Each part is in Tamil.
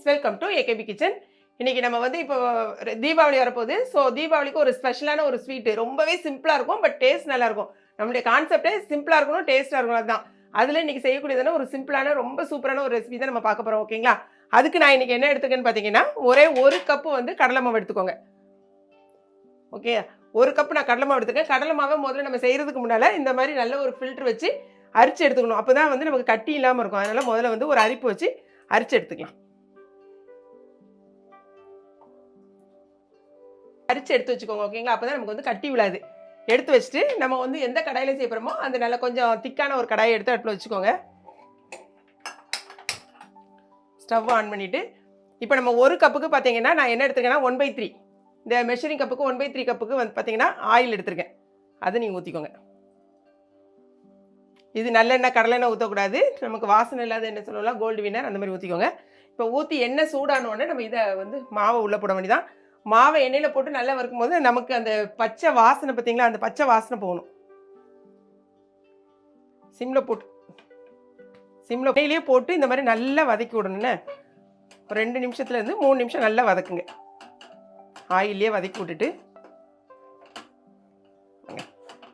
Friends welcome to A K P kitchen இன்னைக்கு நம்ம வந்து இப்போ தீபாவளி வரப்போகுது. ஸோ தீபாவளிக்கு ஒரு ஸ்பெஷலான ஒரு ஸ்வீட்டு ரொம்பவே சிம்பிளாக இருக்கும் பட் டேஸ்ட் நல்லா இருக்கும். நம்மளுடைய கான்செப்டே சிம்பிளாக இருக்கணும் டேஸ்ட்டாக இருக்கணும் அதுதான் அதில் இன்னைக்கு செய்யக்கூடியதான ஒரு சிம்பிளான ரொம்ப சூப்பரான ஒரு ரெசிபி தான் நம்ம பார்க்க போகிறோம் ஓகேங்களா அதுக்கு நான் இன்னைக்கு என்ன எடுத்துக்கேன்னு பார்த்தீங்கன்னா ஒரே ஒரு கப்பு வந்து கடலை மாவு எடுத்துக்கோங்க. ஓகே ஒரு கப்பு நான் கடலை மாவு எடுத்துக்கேன் கடலை மாவை முதல்ல நம்ம செய்கிறதுக்கு முன்னால் இந்த மாதிரி நல்ல ஒரு ஃபில்டர் வச்சு அரிச்சு எடுத்துக்கணும். அப்போ தான் வந்து நமக்கு கட்டி இல்லாமல் இருக்கும். அதனால் முதல்ல வந்து ஒரு அரிப்பு வச்சு அரிச்சு எடுத்துக்கலாம். அரிச்சு எடுத்து வச்சுக்கோங்க ஓகேங்களா அப்போ தான் நமக்கு வந்து கட்டி விழாது. எடுத்து வச்சுட்டு நம்ம வந்து எந்த கடாயில் செய்யப்படுறோமோ அந்த நல்ல கொஞ்சம் திக்கான ஒரு கடாயை எடுத்து அடுப்பில் வச்சுக்கோங்க. ஸ்டவ் ஆன் பண்ணிவிட்டு இப்போ நம்ம ஒரு கப்புக்கு பார்த்தீங்கன்னா நான் என்ன எடுத்துருக்கேன்னா ஒன் பை த்ரீ இந்த மெஷரிங் கப்புக்கு ஒன் பை த்ரீ கப்புக்கு வந்து பார்த்தீங்கன்னா ஆயில் எடுத்திருக்கேன். அதை நீங்கள் ஊற்றிக்கோங்க இது நல்லெண்ணெய் கடலெண்ணெய் ஊற்றக்கூடாது நமக்கு வாசனை இல்லாத என்ன சொல்லலாம் கோல்டு வினர் அந்த மாதிரி ஊற்றிக்கோங்க இப்போ ஊற்றி எண்ணெய் சூடானோடனே நம்ம இதை வந்து மாவை உள்ளே போட வேண்டியதான் மாவை எண்ணெயில் போட்டு நல்லா வறுக்கும் போது நமக்கு அந்த பச்சை வாசனை பார்த்தீங்களா? அந்த பச்சை வாசனை போகணும். சிம்மில் போட்டு. சிம்மில் எண்ணெயிலே போட்டு இந்த மாதிரி நல்லா வதக்கி விடணுண்ணே ஒரு ரெண்டு நிமிஷத்துலேருந்து மூணு நிமிஷம் நல்லா வதக்குங்க. ஆயிலே வதக்கி விட்டுட்டு.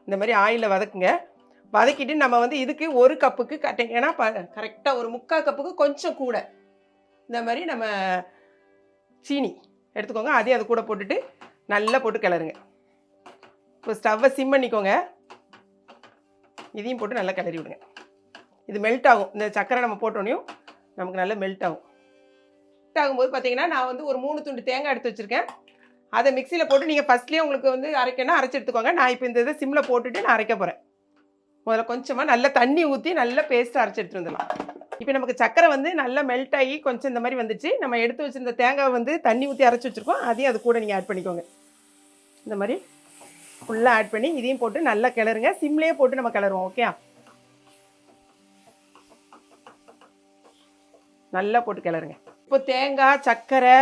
இந்த மாதிரி ஆயிலில் வதக்குங்க. வதக்கிட்டு நம்ம வந்து இதுக்கு ஒரு கப்புக்கு கட்டிங்கன்னா ப கரெக்டாக ஒரு முக்கால் கப்புக்கு கொஞ்சம் கூட. இந்த மாதிரி நம்ம சீனி. எடுத்துக்கோங்க. அதையும் அது கூட போட்டுட்டு நல்லா போட்டு கிளறுங்க. இப்போ ஸ்டவ்வை சிம் பண்ணிக்கோங்க. இதையும் போட்டு நல்லா கிளறி விடுங்க. இது மெல்ட் ஆகும். இந்த சக்கரை நம்ம போட்டோனையும் நமக்கு நல்லா மெல்ட் ஆகும். மெல்ட் ஆகும்போது பார்த்தீங்கன்னா நான் வந்து ஒரு மூணு துண்டு தேங்காய் எடுத்து வச்சுருக்கேன். அதை மிக்சியில் போட்டு நீங்கள் ஃபஸ்ட்லேயே உங்களுக்கு வந்து அரைக்கணும் அரைச்சி எடுத்துக்கோங்க. நான் இப்போ இந்த இதை சிம்மில் போட்டுட்டு நான் அரைக்க போகிறேன் முதல்ல கொஞ்சமாக நல்லா தண்ணி ஊற்றி நல்லா பேஸ்ட்டு அரைச்சி எடுத்துகிட்டு வந்துடலாம். இப்போ நமக்கு சக்கரை வந்து நல்லா மெல்ட் ஆகி கொஞ்சம் இந்த மாதிரி வந்துச்சு. நம்ம எடுத்து வச்சிருந்த தேங்காய் வந்து தண்ணி ஊற்றி அரைச்சி வச்சுருக்கோம். அதையும் அது கூட நீங்கள் ஆட் பண்ணிக்கோங்க. இந்த மாதிரி ஃபுல்லாக ஆட் பண்ணி இதையும் போட்டு நல்லா கிளறுங்க. சிம்லேயே போட்டு நம்ம கிளறுவோம் ஓகே நல்லா போட்டு கிளறுங்க. இப்போ தேங்காய் சக்கரை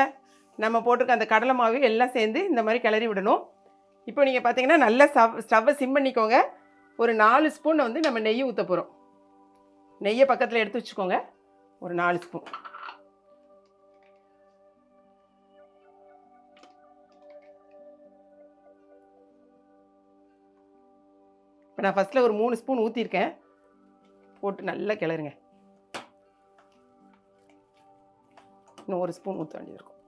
நம்ம போட்டிருக்க அந்த கடலை மாவு எல்லாம் சேர்ந்து இந்த மாதிரி கிளறி விடணும். இப்போ நீங்கள் பார்த்தீங்கன்னா நல்லா ஸ்டவ் ஸ்டவ்வை சிம் பண்ணிக்கோங்க. ஒரு நாலு ஸ்பூன் வந்து நம்ம நெய் ஊற்ற போகிறோம் நெய்யை பக்கத்தில் எடுத்து வச்சுக்கோங்க. ஒரு நாலு ஸ்பூன். இப்போ நான் ஃபஸ்ட்டில் ஒரு மூணு ஸ்பூன் ஊற்றிருக்கேன் போட்டு நல்லா கிளறுங்க. இன்னும் ஒரு ஸ்பூன் ஊற்ற வேண்டியது இருக்கும்.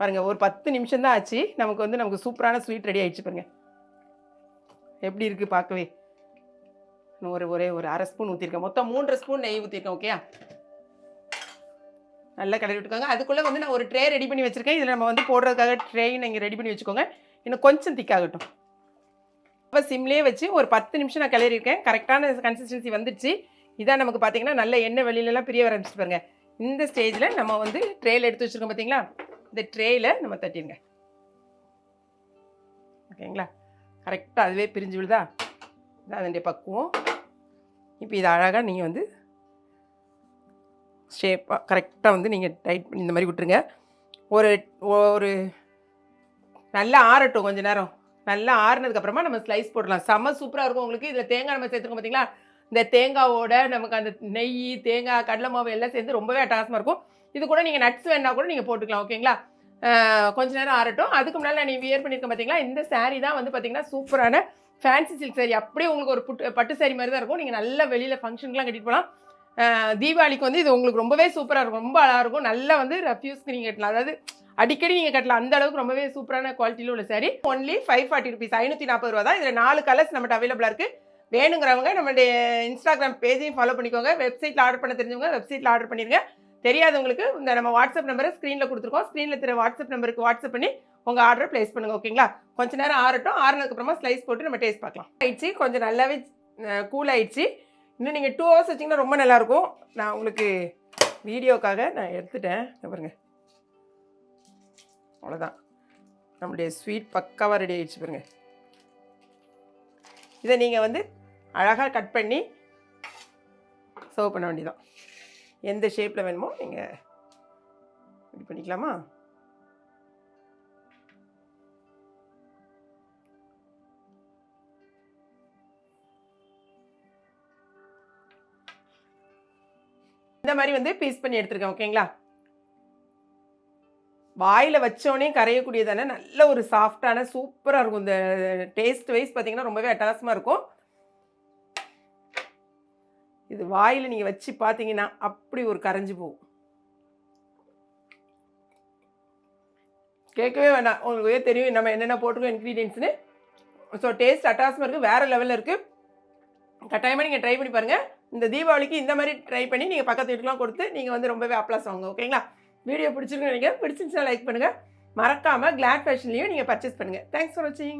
பாருங்கள் ஒரு பத்து நிமிஷம் தான் ஆச்சு. நமக்கு வந்து நமக்கு சூப்பரான ஸ்வீட் ரெடி ஆகிடுச்சு பாருங்கள் எப்படி இருக்குது பார்க்கவே. ஒரு ஒரே ஒரு அரை ஸ்பூன் ஊற்றிருக்கேன் மொத்தம் மூன்றரை ஸ்பூன் நெய் ஊற்றிருக்கேன் ஓகே நல்லா கிளறி விட்டுக்கோங்க. அதுக்குள்ளே வந்து நான் ஒரு ட்ரே ரெடி பண்ணி வச்சுருக்கேன். இதில் நம்ம வந்து போடுறதுக்காக ட்ரேயும் நீங்கள் ரெடி பண்ணி வச்சுக்கோங்க. இன்னும் கொஞ்சம் திக்காகட்டும் இப்போ சிம்லேயே வச்சு ஒரு பத்து நிமிஷம் நான் கிளறியிருக்கேன் கரெக்டான கன்சிஸ்டன்சி வந்துடுச்சு. இதான் நமக்கு பார்த்தீங்கன்னா நல்ல எண்ணெய் வெளியிலலாம் பிரிய வர ஆரம்பிச்சிட்டு பாருங்க. இந்த ஸ்டேஜில் நம்ம வந்து ட்ரேயில் எடுத்து வச்சுருக்கோம் பார்த்தீங்களா இந்த ட்ரேயில் நம்ம தட்டிடுங்க. ஓகேங்களா கரெக்டாக அதுவே பிரிஞ்சு விழுதா? இதான் அதனுடைய பக்குவம். இப்போ இது அழகாக நீங்கள் வந்து ஷேப்பாக கரெக்டாக வந்து நீங்கள் டைட் பண்ணி இந்த மாதிரி விட்டுருங்க. ஒரு ஒரு நல்லா ஆறட்டும் கொஞ்சம் நேரம். நல்லா ஆறுனதுக்கப்புறமா நம்ம ஸ்லைஸ் போடலாம். செம்ம சூப்பராக இருக்கும் உங்களுக்கு. இதில் தேங்காய் நம்ம சேர்த்துருக்கோம் பார்த்தீங்களா இந்த தேங்காவோட நமக்கு அந்த நெய் தேங்காய் கடலை மாவு எல்லாம் சேர்ந்து ரொம்பவே அட்டகாசமாக இருக்கும். இது கூட நீங்கள் நட்ஸ் வேணால் கூட நீங்கள் போட்டுக்கலாம் ஓகேங்களா கொஞ்ச நேரம் ஆறட்டும். அதுக்கு முன்னால் நீ வியர் பண்ணியிருக்கேன் பார்த்தீங்களா இந்த சாரீ தான் வந்து பார்த்தீங்கன்னா சூப்பரான ஃபேன்சி சில்க் சாரி அப்படியே உங்களுக்கு ஒரு புட்டு பட்டு சாரி மாதிரி தான் இருக்கும். நீங்கள் நல்லா வெளியில் ஃபங்க்ஷனுக்குலாம் கட்டிட்டு போகலாம். தீபாவளிக்கு வந்து இது உங்களுக்கு ரொம்பவே சூப்பராக இருக்கும். ரொம்ப அழகாக இருக்கும். நல்லா வந்து ரஃப்யூஸ்க்கு நீங்கள் கட்டலாம். அதாவது அடிக்கடி நீங்கள் கட்டலாம். அந்த அளவுக்கு ரொம்பவே சூப்பரான குவாலிட்டியில் உள்ள sari only five forty rupees ஐநூற்றி நாற்பது ரூபா தான். இதில் நாலு கலர்ஸ் நம்மகிட்ட அவைலபிளாக இருக்குது வேணுங்கிறவங்க நம்மளுடைய இன்ஸ்டாகிராம் பேஜையும் ஃபாலோ பண்ணிக்கோங்க. வெப்சைட்டில் ஆர்டர் பண்ண தெரிஞ்சவங்க வெப்சைட்டில் ஆர்டர் பண்ணிடுங்க தெரியாதவங்களுக்கு இந்த நம்ம வாட்ஸ்அப் நம்பரை ஸ்க்ரீனில் கொடுத்துருக்கோம். ஸ்க்ரீனில் தெரிய வாட்ஸ்அப் நம்பருக்கு வாட்ஸ்அப் பண்ணி உங்கள் ஆர்டரை ப்ளேஸ் பண்ணுங்கள் ஓகேங்களா கொஞ்ச நேரம் ஆறட்டும். ஆறுனதுக்கப்புறமா ஸ்லைஸ் போட்டு நம்ம டேஸ்ட் பார்க்கலாம். ஆயிடுச்சு. கொஞ்சம் நல்லாவே கூல் ஆயிடுச்சு. இன்னும் நீங்கள் டூ ஹவர்ஸ் வச்சிங்கன்னா ரொம்ப நல்லாயிருக்கும். நான் உங்களுக்கு வீடியோக்காக நான் எடுத்துட்டேன். பாருங்கள் பாருங்க. அவ்வளோதான் நம்மளுடைய ஸ்வீட் பக்காவாக ரெடி ஆயிடுச்சு பாருங்க. இதை நீங்கள் வந்து அழகாக கட் பண்ணி சர்வ் பண்ண வேண்டியதான் எந்த ஷேப்பில் வேணுமோ நீங்கள் இது பண்ணிக்கலாமா? இந்த மாதிரி வந்து பீஸ் பண்ணி எடுத்துருக்கேன் ஓகேங்களா வாயில் வச்சோடனே கரையக்கூடியதான நல்ல ஒரு சாஃப்டான சூப்பராக இருக்கும். இந்த டேஸ்ட் வைஸ் பார்த்தீங்கன்னா ரொம்பவே அட்டாசமாக இருக்கும். இது வாயில் நீங்கள் வச்சு பார்த்தீங்கன்னா அப்படி ஒரு கரைஞ்சி போகும். கேட்கவே வேண்டாம். உங்களுக்கு தெரியும் நம்ம என்னென்ன போட்டிருக்கோம் இன்க்ரீடியன்ஸ்னு ஸோ டேஸ்ட் அட்டாசமாக இருக்குது வேறு லெவலில் இருக்குது கட்டாயமாக நீங்கள் ட்ரை பண்ணி பாருங்கள் இந்த தீபாவளிக்கு இந்த மாதிரி ட்ரை பண்ணி நீங்கள் பக்கத்து வீட்டுக்குலாம் கொடுத்து நீங்கள் வந்து ரொம்பவே அப்ளாஸ் வாங்க ஓகேங்களா வீடியோ பிடிச்சிருக்கு நீங்கள் பிடிச்சிருந்துச்சுன்னா லைக் பண்ணுங்கள் மறக்காமல் கிளாட் ஃபேஷன்லேயும் நீங்கள் பர்ச்சேஸ் பண்ணுங்கள் தேங்க்ஸ் ஃபார் வாட்சிங்